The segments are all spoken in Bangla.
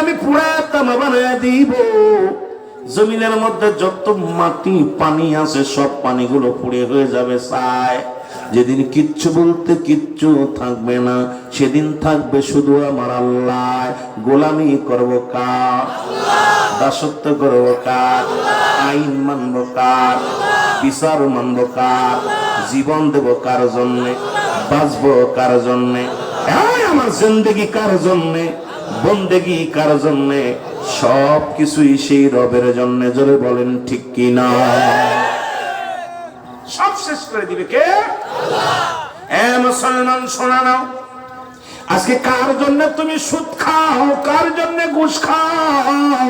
আমি পুরা বানায় দিব। জমিনের মধ্যে যত মাটি, পানি আছে, সব পানিগুলো পুড়ে হয়ে যাবে সায় যেদিন কিচ্ছু বলতে কিচ্ছু থাকবে না, সেদিন থাকবে শুধু আমার আল্লাহ। গোলামি করব কার? দাসত্ব করব কার? আইন মানব কার? বিচার মানব কার? জীবন দেব কার জন্যে? বাঁচবো কার জন্যে? আমার জিন্দগি কার জন্যে? বন্দেগি কার জন্যে? সব কিছুই সেই রবের জন্য। জোরে বলেন, ঠিক কি না? সব শেষ করে দিবে কে? এ মুসলমান, শোনা নাও। আজকে কার জন্য তুমি সুদ খাও? কার জন্য ঘুষ খাও?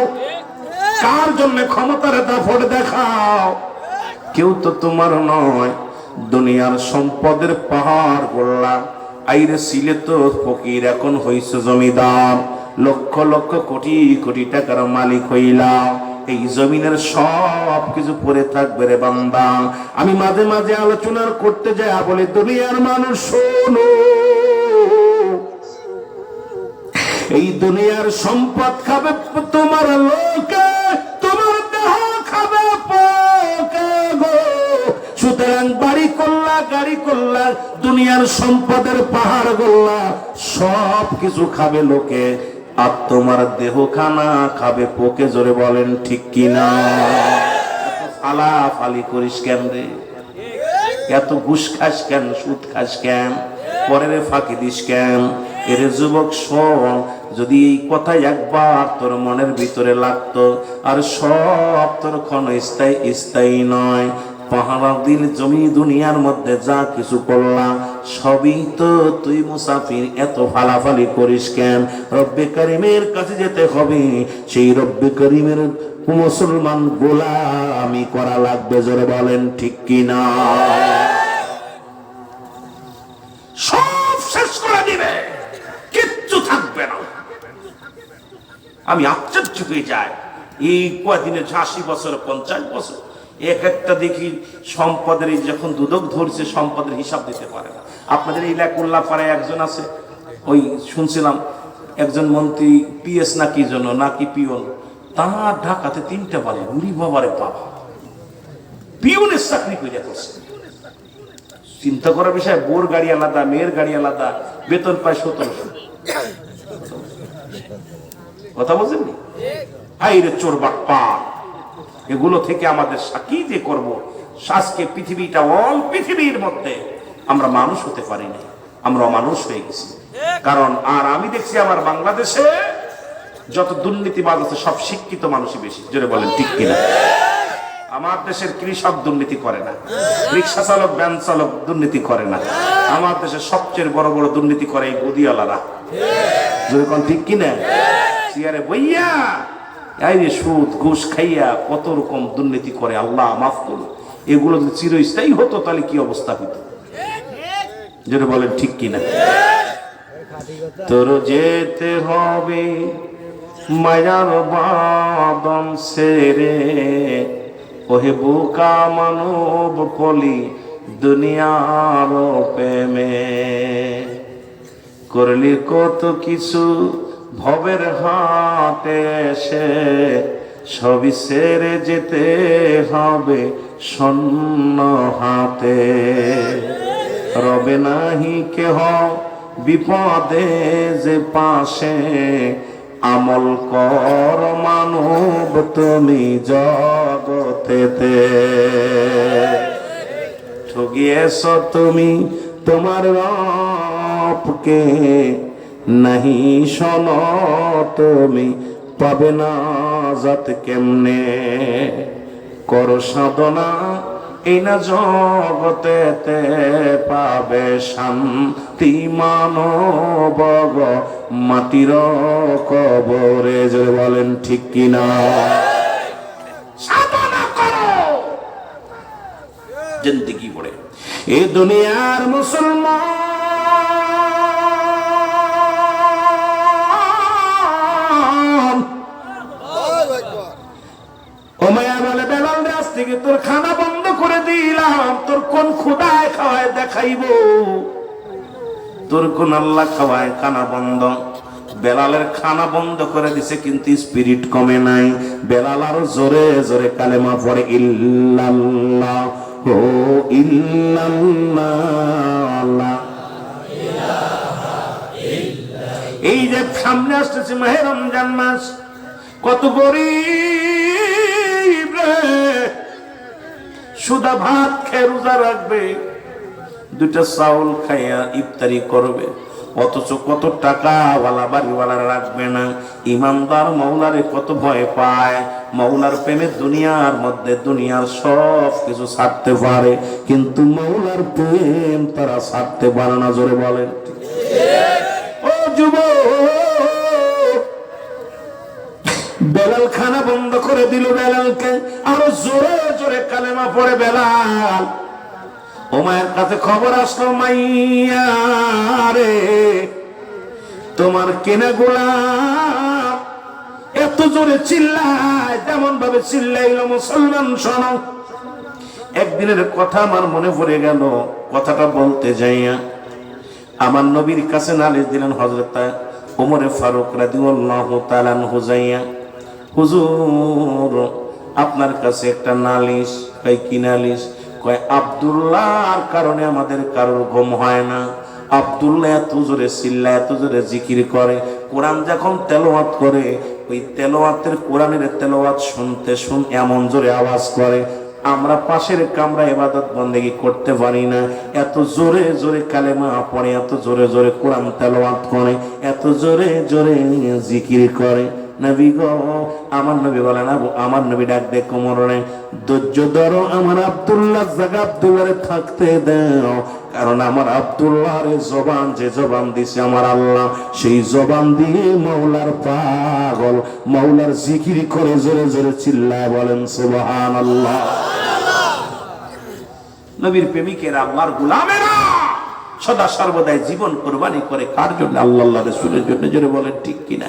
কার জন্য ক্ষমতার দাফট দেখাও? কেউ তো তোমার নয়। দুনিয়ার সম্পদের পাহাড় গড়লাম আইরে সিলে তো ফকির, এখন হইছে জমিদার। লক্ষ লক্ষ কোটি কোটি টাকার মালিক হইলাম। এই জমিনের সব কিছু পড়ে থাকবে রে বান্দা। আমি মাঝে মাঝে আলোচনার করতে যাই, বলে, দুনিয়ার মানুষ, শোনো। এই দুনিয়ার সম্পদ খাবে তোমার লোকে, তোমার দেহ খাবে সুতরাং বাড়ি করলা গাড়ি করলা দুনিয়ার সম্পদের পাহাড় গোল্লা, সব কিছু খাবে লোকে। আর তোমার দেহ খানা খাবে পোকে জোরে বলেন, ঠিক কিনা? ফালা ফালি করিস কেন রে? এত ঘুষ খাস কেন, সুদ খাস কেন? পরের ফাঁকি দিস কেন? এর যুবক, শোন, যদি এই কথা একবার তোর মনের ভিতরে লাগতো, আর সব তোর ক্ষণ স্থায়ী স্থায়ী নয়। পাহাড়া দিল জমি দুনিয়ার মধ্যে যা কিছু করলাম সবই তো তুই মুসাফির, এত ফালাফালি করিস কেন? রব্বে করিমের কাছে যেতে হবে, সেই রব্বে করিমের মুসলমান গোলামি করা লাগবে, জোরে বলেন ঠিক কিনা? সব শেষ করে দিবে, কিচ্ছু থাকবে না। আমি আশ্চর্য হয়ে যাই, এই কদিনে আশি বছর, পঞ্চাশ বছর এক একটা দেখি সম্পদের যখন দুদক ধরছে, সম্পদের হিসাব দিতে পারে না। আপনাদের এই পাড়ায় একজন আছে, ওই শুনছিলাম, একজন মন্ত্রী পিএস না কি জন্য নাকি পিওন তার ঢাকাতে তিনটা বাড়ি উড়ি বাবারে বাবা। পিওনের চাকরি করে করছে। চিন্তা করার বিষয়, বোর গাড়ি আলাদা, মেয়ের গাড়ি আলাদা, বেতন পায় সতেরোশো। কথা বলছেন নি? হাইরে চোর বাপ্পা। এগুলো থেকে আমাদের কি যে করব শ্বাসকে পৃথিবীটা অল পৃথিবীর মধ্যে আমরা মানুষ হতে পারিনি, আমরা অমানুষ হয়ে গেছি। কারণ, আর আমি দেখছি আমার বাংলাদেশে যত দুর্নীতিবাদ আছে, সব শিক্ষিত মানুষই বেশি। জোরে বলেন, ঠিক কিনা? আমার দেশের কৃষক দুর্নীতি করে না, রিক্সা চালক, ভ্যান চালক দুর্নীতি করে না। আমার দেশে সবচেয়ে বড় বড় দুর্নীতি করে এই গদিওয়ালারা। যেরকম ঠিক কিনা? চেয়ারে বইয়া এই সুদ, ঘুষ খাইয়া কত রকম দুর্নীতি করে, আল্লাহ মাফ করুন। এগুলো যদি চিরস্থায়ী হতো, তাহলে কি অবস্থা হতো যেটা বলেন, ঠিক কিনা? তোর যেতে হবে মায়ার বাদন সেরে। ওহে বোকা মানব কলি, দুনিয়ার প্রেমে। করলি কত কিছু ভবের হাতে এসে সবই সেরে যেতে হবে শূন্য হাতে। রবে নাহি কেহ বিপদে যে পাশে, আমল কর মানব তুমি জগতেতে। ঠগিয়েছ তুমি তোমার রবকে নাহি শোন তুমি, পাবে না যাত কেমনে? কর সাধনা, এই না জগতেতে পাবে শান্তি মানব মাটির কবরে যে বলেন, ঠিক কিনা সাধনা জিন্দগি পড়ে। এ দুনিয়ার মুসলমান থেকে তোর খানা বন্ধ করে দিলাম। তোর কোন খুদায় খাওয়ায় দেখাইব? তোর কোন আল্লাহ খাওয়ায় খানা বন্ধ। বেলালের খানা বন্ধ করে দিছে, কিন্তু স্পিরিট কমে নাই। বেলাল আরও জোরে জোরে কালেমা পড়ে, ইল্লাল্লাহ, ও ইল্লাল্লাহ। এই যে সামনে আসতেছে মাহে রমজান মাস, কত গরিব রে। সুদা ভাত খেয়ে রোজা রাখবে। দুইটা চাউল খাইয়া ইফতারি করবে। অথচ কত টাকা ওয়ালা বাড়িওয়ালা রাখবে না। ইমানদার মৌলারে কত ভয় পায়। মৌলার প্রেমে দুনিয়ার মধ্যে দুনিয়ার সব কিছু ছাড়তে পারে। কিন্তু মৌলার প্রেম তারা ছাড়তে পারে না, জোরে বলেন। ও যুবক! বেলাল খানা বন্ধ করে দিল বেলালকে। আরও জোরে জোরে কালেমা পড়ে বেলাল। ও মায়ের কাছে খবর আসলো, মাইয়া রে, তোমার কেনা গোলাম এত জোরে চিল্লায়, যেমন ভাবে চিল্লাইলো মুসলমান শোনো একদিনের কথা আমার মনে পড়ে গেল, কথাটা বলতে যাইয়া আমার নবীর কাছে নালিশ দিলেন হজরত ওমরে ফারুক রাদিউল্লাহু তাআলা হুজাইয়া হুজুর, আপনার কাছে একটা নালিশ, কয় কি নালিশ? কয়, আব্দুল্লাহর কারণে আমাদের কারোর ঘুম হয় না। আব্দুল্লাহ এত জোরে চিল্লা এত জোরে জিকির করে। কোরআন যখন তেলাওয়াত করে, ওই তেলোয়াতের কোরআনের তেলাওয়াত শুনতে শুন এমন জোরে আওয়াজ করে। আমরা পাশের কামরা এবাদত বন্দেগি করতে পারি না। এত জোরে জোরে কালেমা পড়ে, এত জোরে জোরে কোরআন তেলাওয়াত করে, এত জোরে জোরে জিকির করে। নবী গো আমার নবী বলে না আমার নবী ডাক দে কোমরে ধৈর্য ধরো আমার আব্দুল্লাহ জায়গা আব্দুল্লাহরে থাকতে দাও। কারণ আমার আব্দুল্লাহর জবান যে জবান দিছে আমার আল্লাহ সেই জবান দিয়ে মৌলার পাগল মৌলার জিকির করে জোরে জোরে চিল্লায় বলেন সুবহান আল্লাহ নবীর প্রেমিকেরা আল্লাহর গুলামেরা! সদা সর্বদাই জীবন কোরবানি করে কার জন্য? আল্লাহ রসুলের জন্য। জোরে বলেন, ঠিক কিনা?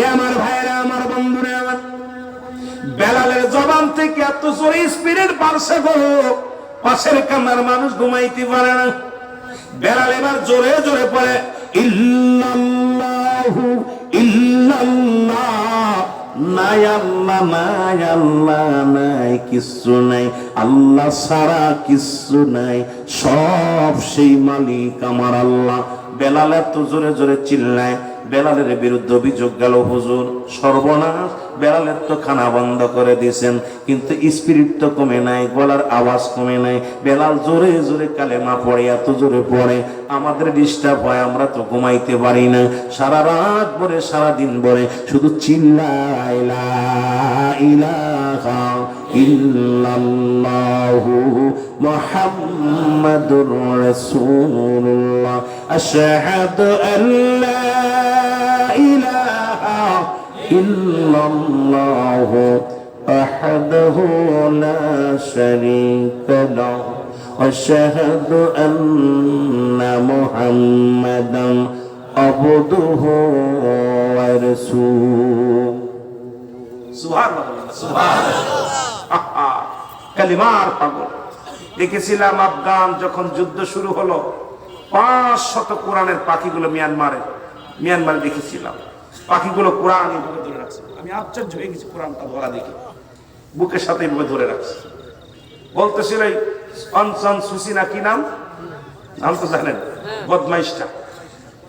এ আমার ভাইরা আমার বন্ধুরা, আমার বেলালের জবান থেকে এত জোরে স্পিরিট পারছে গো। পাশের কামার মানুষ ঘুমাইতে পারে না। বেলাল এবার জোরে জোরে পড়ে ইল্লাল্লাহু ইল্লাল্লাহ নাই আল্লাহ নাই আল্লাহ, নাই কিচ্ছু নাই। আল্লাহ সারা কিছু নাই, সব সেই মালিক আমার আল্লাহ। বেলাল এত জোরে জোরে চিল্লায়, বেলালের বিরুদ্ধে অভিযোগ গেল, হুজুর, সর্বনাশ। বেলালের তো খানা বন্ধ করে দিয়েছেন, কিন্তু স্পিরিট তো কমে নাই, গলার আওয়াজ কমে নাই। বেলাল জোরে জোরে কালেমা পড়ে, এত জোরে পড়ে, আমাদের ডিস্টার্ব হয়, আমরা তো ঘুমাইতে পারি না। সারা রাত ভরে, সারা দিন ভরে শুধু চিল্লাই লা ইলাহা ইল্লাল্লাহু মুহাম্মাদুর রাসূলুল্লাহ আশহাদু আল্লা ইলাহা ইল্লাল্লাহু وحده لا شريك له واشهد ان محمدا عبده ورسوله কালিমার পাগল। দেখেছিলাম আফগান যখন যুদ্ধ শুরু হলো, পাঁচ শত কোরআনের পাখিগুলো মিয়ানমারে মিয়ানমারে দেখেছিলাম। পাখিগুলো কোরআন এইভাবে ধরে রাখছে। আমি আশ্চর্য হয়ে গেছি কোরআনটা ধরা দেখে। বুকের সাথে এইভাবে ধরে রাখছে। বলতেছিল এই অনসন সুসিনা কি নাম? নাম তো জানেন, বদমাইশটা।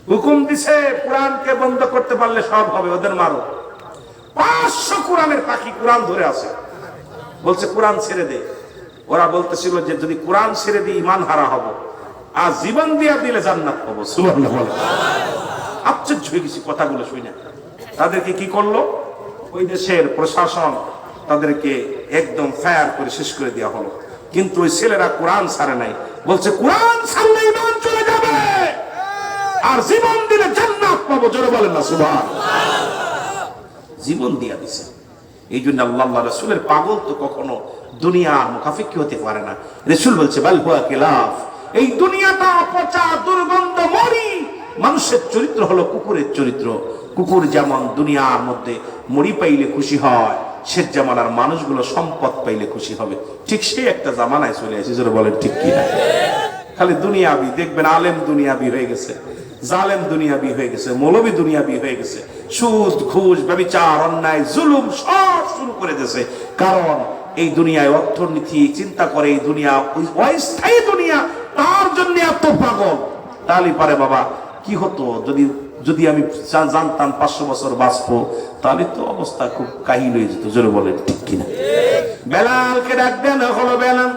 হুকুম দিছে কোরআনকে বন্ধ করতে পারলে সব হবে, ওদের মারো। পাঁচশো কোরআনের পাখি কোরআন ধরে আছে। বলছে, কোরআন ছেড়ে দে। ওরা বলতেছিল যে, যদি কোরআন ছেড়ে দিই ইমান হারা হব। আর জীবন দিয়া দিলে জান্নাত পাবো। সুবহানাল্লাহ আশ্চর্য হয়ে গেছি কথাগুলো শুনে। তাদেরকে কি করল? ওই দেশের প্রশাসন তাদেরকে একদম ফায়ার করে শেষ করে দেওয়া হলো। কিন্তু ওই ছেলেরা কোরআন ছাড়ে নাই। বলছে, কোরআন ছাড়লে ইমান চলে যাবে। আর জীবন দিলে জান্নাত পাবো। জোরে বলেন না সুবহান জীবন দিয়া দিছে। এই জন্য আল্লাহ রসুলের পাগল তো কখনো দুনিয়ার মুখাফিকি হতে পারে না। রসুল বলছে, বাল হুয়া কিলাফ এই দুনিয়াটা পচা, দুর্গন্ধ, মরি। মানুষের চরিত্র হলো কুকুরের চরিত্র। কুকুর যেমন দুনিয়ার মধ্যে মরি পাইলে খুশি হয় সে জামানার মানুষগুলো সম্পদ পাইলে খুশি হবে। ঠিক সেই একটা জামানায় চলে আসে বলেন, ঠিক কি না? খালি দুনিয়াবি, দেখবেন আলেম দুনিয়াবি হয়ে গেছে, জালেম দুনিয়াবি হয়ে গেছে, মৌলবী দুনিয়াবি হয়ে গেছে। সুদ, ঘুষ, ব্যবিচার, অন্যায়, জুলুম সব শুরু করে দিয়েছে। কারণ এই দুনিয়ায় অর্থনীতি চিন্তা করে, এই দুনিয়া অস্থায়ী দুনিয়া, তার জন্য এত পাগল। তাহলে পারে বাবা, কি হতো? যদি যদি আমি জানতাম পাঁচশো বছর বাঁচবো, তাহলে তো অবস্থা খুব কাহিল হয়ে যেত, জোরে বলেন, ঠিক কিনা? বেলালকে ডাক দেন হলো বেলাল,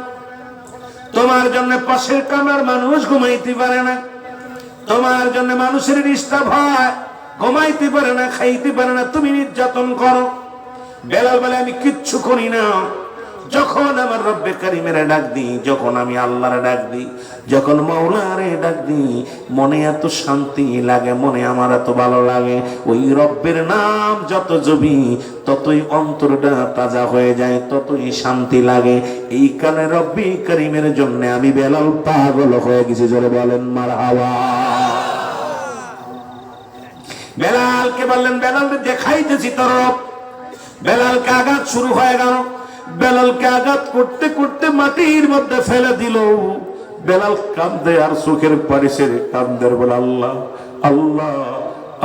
তোমার জন্য পাশের কামার মানুষ ঘুমাইতে পারে না। তোমার জন্য মানুষের ডিস্টার্ব হয় ঘুমাইতে পারে না, খাইতে পারে না, তুমি নির্যাতন করো। বেলাল বলে, আমি কিচ্ছু করি না। যখন আমার রব্বে কারিমের ডাক দিই যখন আমি আল্লাহর ডাক দিই যখন মৌলারে ডাক দিই মনে এত শান্তি লাগে, মনে আমার এত ভালো লাগে। ওই রব্বের নাম যত জবি, ততই অন্তরটা তাজা হয়ে যায়, ততই শান্তি লাগে। এই কানে রব্বি করিমের জন্য আমি বেলাল পাগল হয়ে গেছি, জোরে বলেন মার হাওয়া বেলালকে বললেন বেলাল দেখাইতেছি তোর বেলালকে আঘাত শুরু হয়ে গেল। বেলালকে আঘাত করতে করতে মাটির মধ্যে ফেলে দিল। বেলাল কান্দে আর সুখের পাড়ি সেরে কান্দের বলে, আল্লাহ আল্লাহ।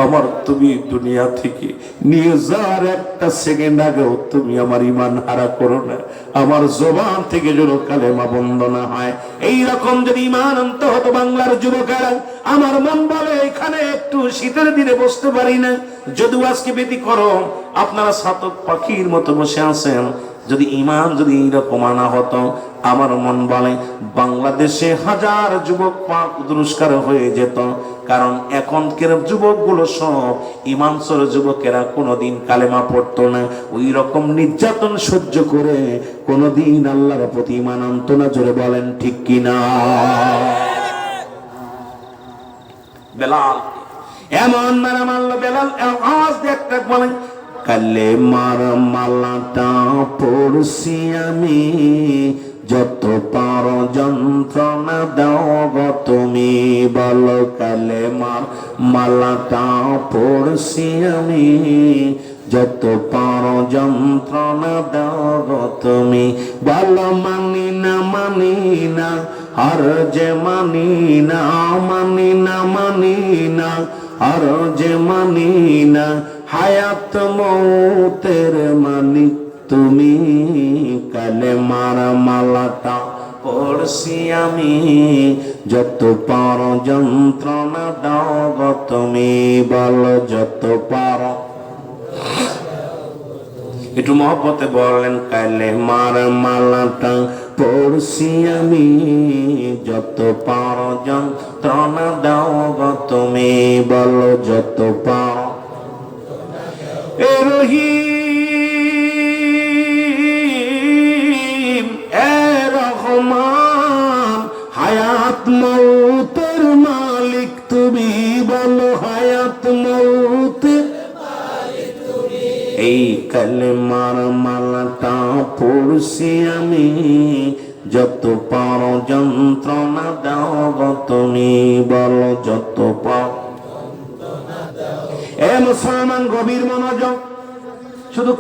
আমার তুমি দুনিয়া থেকে নিয়ে যাওয়ার একটা সেকেন্ড আগেও তুমি আমার ইমান হারা করো না। আমার জবান থেকে যেন কালেমা বন্ধ না হয়। এই রকম যদি ইমান আনতে হতো বাংলার যুবকেরা, আমার মন বলে এখানে একটু শীতের দিনে বসতে পারি না। যদিও আজকে বেতি করো আপনারা সাতক পাখির মতো বসে আছেন যদি ইমান যদি এইরকম আনা হতো, আমার মন বলে বাংলাদেশে হাজার যুবক পাক দুরস্কার হয়ে যেত। কারণ এখনকার যুবকগুলো সব ইমানসর যুবকেরা কোনোদিন কালেমা পড়তো না। ওই রকম নির্যাতন সহ্য করে কোনোদিন আল্লাহর প্রতি ইমান আনতো না, জোরে বলেন ঠিক কিনা? বেলাল, এমন মারা মারলো বেলাল, আওয়াজ দিয়ে একটা বলেন কালে মার মালাটা পড়ছি আমি। যত পার যন্ত্রণা দাও গো তুমি, বলো কালে মার মালাটা পড়ছি আমি। যত পার যন্ত্রণা দাও গো তুমি, বলো মানি না মানি না, আর যে মানি না মানি না মানি না, আর যে মানি না হায়াত মৌতের মানিক তুমি কালে মারা মালাটা পড়ছি আমি। যত পার যন্ত্রণা দাও তুমি বলো, যত পার। একটু মহব্বতে বললেন কালে মার মালাটা পড়ছি আমি। যত পার যন্ত্রণা দাও তুমি বলো, যত পার। এ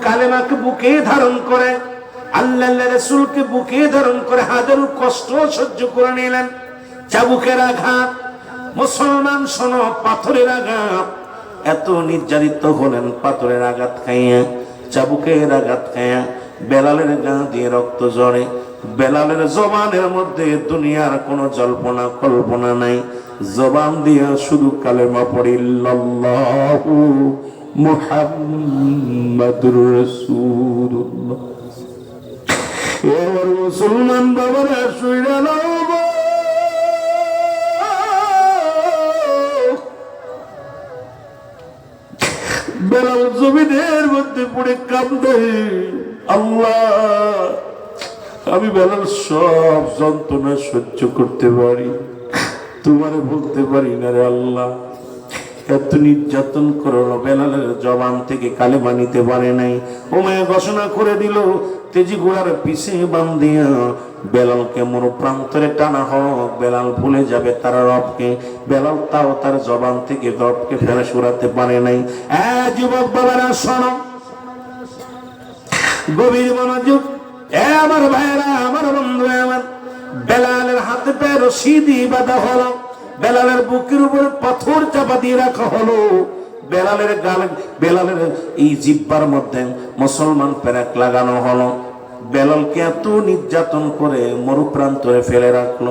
কালেমাকে বুকে ধারণ করে আল্লাহ রসুলকে বুকে ধারণ করে হাজার কষ্ট সহ্য করে নিলেন। চাবুকের আঘাত, মুসলমান শোনো, পাথরের আঘাত, এত নির্যাতিত হলেন পাথরের আঘাত খাইয়া, চাবুকের আঘাত খাইয়া, বেলালের গা দিয়ে রক্ত জড়ে বেলালের জবানের মধ্যে দুনিয়ার কোনো জল্পনা, কল্পনা নাই। জবান দিয়া শুধু কালেমা পড়িল্লাহু মুহাম্মাদুর রাসূলুল্লাহ। এবার মুসলমান বাবারা শুইরা নাও। বেলাল জমিনের মধ্যে পড়ে কান্দে আল্লাহ, আমি বেলাল সব যন্ত্রণা সহ্য করতে পারি। তোমারে বলতে পারি না রে আল্লাহ। এত নির্যাতন করল বেলালের জবান থেকে কালেমা নিতে পারে নাই। ওমায় ঘোষণা করে দিল, তেজি ঘোড়ার পিছে বান্ধিয়া বেলালকে মন প্রান্তরে টানা হোক, বেলাল ভুলে যাবে তার রবকে। বেলাল তাও তার জবান থেকে রবকে ফেলে সরাতে পারে নাই। যুবক বাবারা, শোনো। গভীর মনোযোগ। এ আমার ভাইরা আমার বন্ধু আমার। বেলালের হাতে পে রশিদি বাঁধা হলো। বেলালের বুকের উপরে পাথর চাপা দিয়ে রাখা হলো। বেলালের গাল, বেলালের এই জিব্বার মধ্যে মুসলমান প্যারাক লাগানো হলো। বেলালকে এত নির্যাতন করে মরুপ্রান্তরে ফেলে রাখল।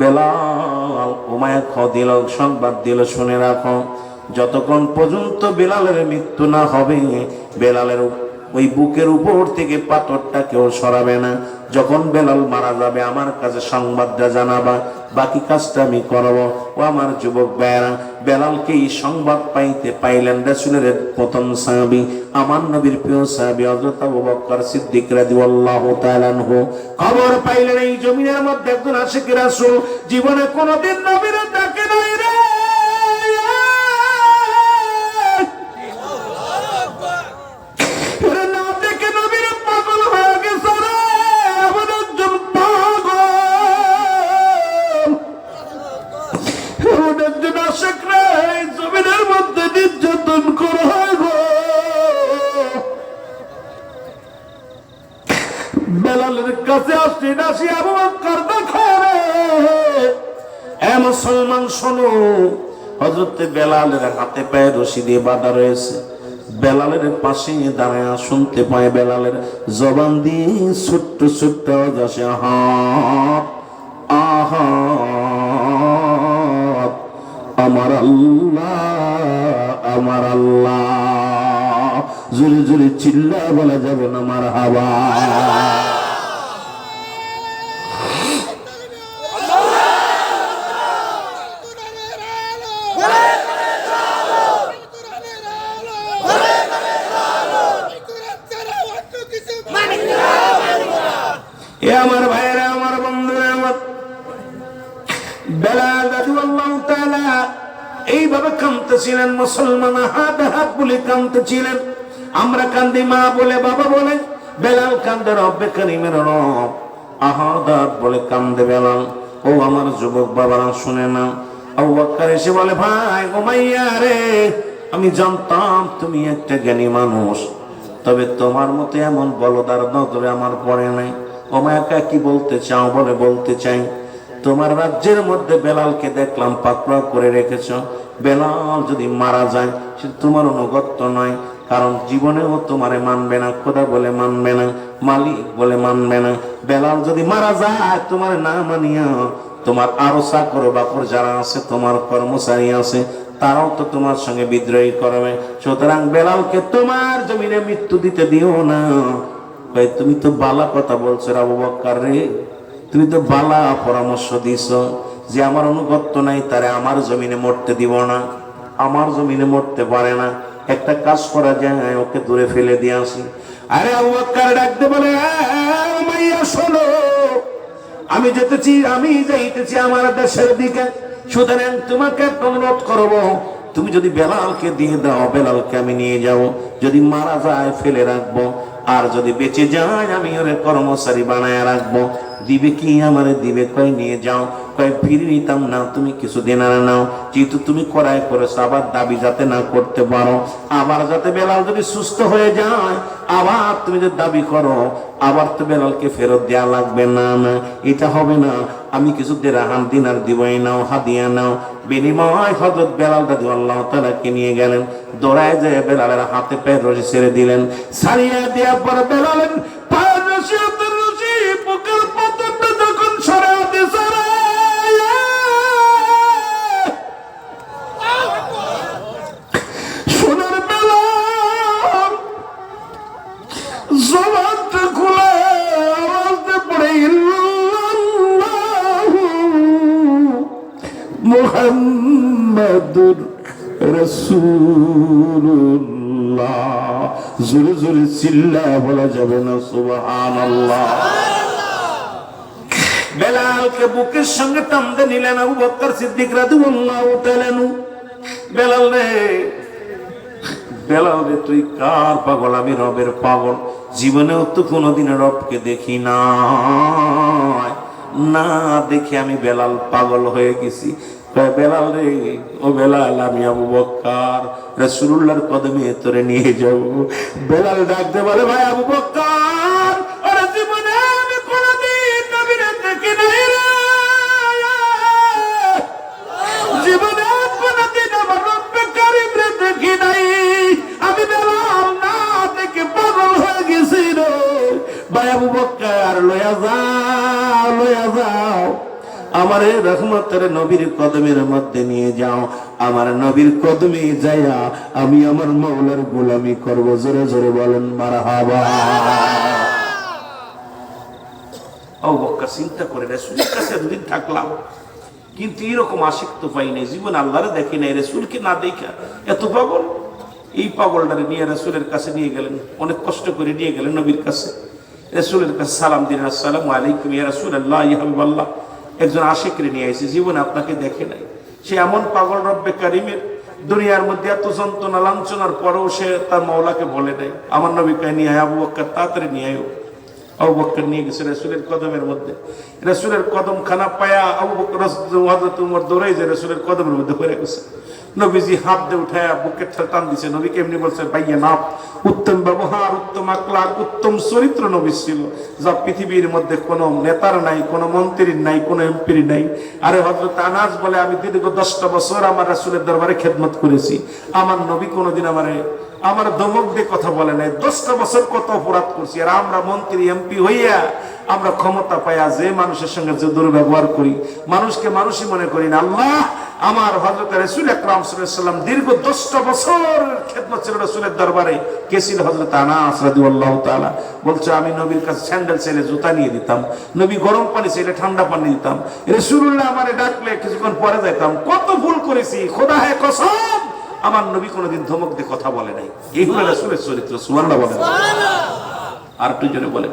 বেলাল উমায় দিল সংবাদ দিল শুনে রাখো, যতক্ষণ পর্যন্ত বেলালের মৃত্যু না হবে, বেলালের ওই বুকের উপর থেকে পাথরটা কেউ সরাবে না। যখন বেলাল মারা যাবে, আমার কাছে সংবাদটা জানাবা। বাকি কাজটা আমি করব। ও আমার যুবক ভাইয়েরা, বেলালকে এই সংবাদ পাইতে পাইলেন রেসুলের প্রথম সাহাবি, আমার নবীর প্রিয় সাহাবি অযথা আবু বকর সিদ্দিক রাদিয়াল্লাহু তাআলা আনহু। খবর পাইলেন এই জমিনের মধ্যে একজন আশিক রাসূল, জীবনে কোনোদিন নবীর ডাকে নাই রে। হজরতে বেলালের হাতে পায়ে রশি দিয়ে বাঁধা রয়েছে। বেলালের পাশে দাঁড়ায় শুনতে পায় বেলালের জবান দিয়ে ছোট্ট ছোট্ট আসে, আহা আমার আল্লাহ আমার আল্লাহ। জুড়ে জুড়ে চিল্লা বলা যাবে না, আমার হাওয়া এ আমার ভাইয়েরা আমার বন্ধুরা আমার বেলাল রাদিয়াল্লাহু তাআলা এইভাবে কাঁদতেছিলেন মুসলমান হাত হাত বলে কাঁদতেছিলেন আমরা কান্দি মা বলে, বাবা বলে, বেলাল কান্দে রব্বে করিমের রব। আহাদাত বলে কান্দে বেলাল। ও আমার যুবক বাবারা, শুনে না এসে বলে, ভাই রে, আমি জানতাম তুমি একটা জ্ঞানী মানুষ। তবে তোমার মতো এমন বলদার নজরে আমার পড়ে নাই। ওমায়াকা কি বলতে চাও বলে বলতে চাই। তোমার রাজ্যের মধ্যে বেলালকে দেখলাম পাকড়াও করে রেখেছ। বেলাল যদি মারা যায়, সে তোমার অনুগত্য নয়, কারণ জীবনেও তোমারে মানবে না, খোদা বলে মানবে না, মালিক বলে মানবে না। বেলাল যদি মারা যায়, তোমার না মানিয়া তোমার আরও চাকর বাকর যারা আছে, তোমার কর্মচারী আছে, তারাও তো তোমার সঙ্গে বিদ্রোহী করবে। সুতরাং বেলালকে তোমার জমিনে মৃত্যু দিতে দিও না। তুমি তো বালা কথা বলছো আবু বক্কর রে। তুমি তো বালা পরামর্শ দিছ। যে আমার অনুগত্য নাই, তারে আমার জমিনে মরতে দিব না। আমার জমিনে মরতে পারে না। একটা কাজ করা যায়, ওকে দূরে ফেলে দিয়ে আসি। আরে আবু বক্কর ডাকতে বলে শোনো। আমি যেতেছি, আমি যাইতেছি আমার দেশের দিকে। সুতরাং তোমাকে অনুরোধ করব, তুমি যদি বেলালকে দিয়ে দাও, বেলালকে আমি নিয়ে যাব। যদি মারা যায়, ফেলে রাখব। আর যদি বেঁচে যায়, আমি ওরে কর্মচারী বানায় রাখব। দিবে কি আমারে দিবে? কয়, নিয়ে যাও। কয়, ফিরে নিতাম না, তুমি কিছু দিন দিনার নাও। যেহেতু তুমি করায় করেছ, আবার দাবি যাতে না করতে পারো। আবার যাতে বেলাল যদি সুস্থ হয়ে যায়, আবার তুমি যদি দাবি করো, আবার তো বেলালকে ফেরত দেওয়া লাগবে না না। এটা হবে না। আমি কিছু দেড়হান দিনার দিবই নাও, হাদিয়া নাও। বিনিময় হজরত বেলাল দাদি আল্লাহ তালাকে নিয়ে গেলেন। দৌড়ায় যায় বেলালের হাতে পায়ের রশি ছেড়ে দিলেন। সারিয়া দেওয়ার পর বেলালের পায়ের মুহাম্মাদুর রাসূলুল্লাহ। জোরে জোরে চিল্লা বলা যাবে না, সুবহানাল্লাহ। বেলালকে বুকের সঙ্গে নিলেন আবু বকর সিদ্দিক তাআলা আনহু। বেলাল রে বেলাল রে, তুই কার পাগল? আমি রবের পাগল। জীবনেও তো কোনোদিন রবকে দেখি না না দেখে আমি বেলাল পাগল হয়ে গেছি। বেলাল রে, ও বেলাল, আমি আবু বক্কার। রসুল্লাহর কদমে তোরে নিয়ে যাব। বেলাল ডাকতে বলে, ভাই আবু বক্কার আমার রহমতের নবীর কদমের মধ্যে নিয়ে যাও। আমার নবীর কদমে যাইয়া আমি আমার মৌলার গোলামি করব। জোরে জোরে বলেন মারা হাবা ও বক্কা চিন্তা করে রেসুলের কাছে এতদিন থাকলাম, কিন্তু এরকম আশিক তো পাই নাই। জীবন আল্লাহরে দেখি নাই। রেসুলকে না দেখা এত পাগল? এই নিয়ে কাছে নিয়ে গেলেন, অনেক কষ্ট করে নিয়ে গেলেন নবীর কাছে। কাছে সালাম দিলেন, আসসালামু আলাইকুম ইয়া রাসূল আল্লাহ ইয়া হাবিবাল্লাহ। একজন আশিকরে নিয়ে আসে জীবন আপনাকে দেখে নাই। সে এমন পাগল রব্বে কারিমের দুনিয়ার মধ্যে এত যন্ত্রণা, লাঞ্ছনার পরেও সে তার মাওলাকে বলে নাই। আমার নবীকে নিয়ে আয় আবু বক্কর, তাড়াতাড়ি নিয়ে আয়ো আবু বক্কর নিয়ে গেছে রসুলের কদমের মধ্যে। রসুলের কদম খানা পায়া আবু বক্কর উমর দৌড়াই যে রসুলের কদমের মধ্যে পড়ে গেছে। নবীজি হাত দিয়ে উঠে বুকের ঠেল দিছে। নবী কেমনি বলছে, ভাইয়া নাপ উত্তম ব্যবহার, উত্তম আকলাক উত্তম চরিত্র নবী ছিল। যা পৃথিবীর মধ্যে কোনো নেতার নাই, কোনো মন্ত্রীর নাই, কোনো এমপির নাই। আরে হজরত আনাজ বলে, আমি দীর্ঘ দশটা বছর আমার রাসুলের দরবারে খেদমত করেছি। আমার নবী কোনোদিন আমারে আমার দমক দিয়ে কথা বলে নাই। দশটা বছর কত অপরাধ করছি। আর আমরা মন্ত্রী, এমপি হইয়া আমরা ক্ষমতা পাইয়া যে মানুষের সঙ্গে যে দুর্ব্যবহার করি, মানুষকে মানুষই মনে করি না। আল্লাহ আমার হজরত রসুল আকরাম সাল্লাম দীর্ঘ দশটা বছর খেদমত ছিল রসুলের দরবারে। কে ছিল? হজরত আনাস রাদিয়াল্লাহু তাআলা। বলছে, আমি নবীর কাছে স্যান্ডেল ছেলে জুতা নিয়ে দিতাম। নবী গরম পানি ছেলে ঠান্ডা পানি দিতাম। রসুল্লাহ আমারে ডাকলে কিছুক্ষণ পরে যাইতাম। কত ভুল করেছি, খোদা হে কসম! আমার নবী কোনোদিন ধমক দিয়ে কথা বলে নাই। এই হলো রাসুলের চরিত্র সুবহানাল্লাহ বলেন। আর একটু জনে বলে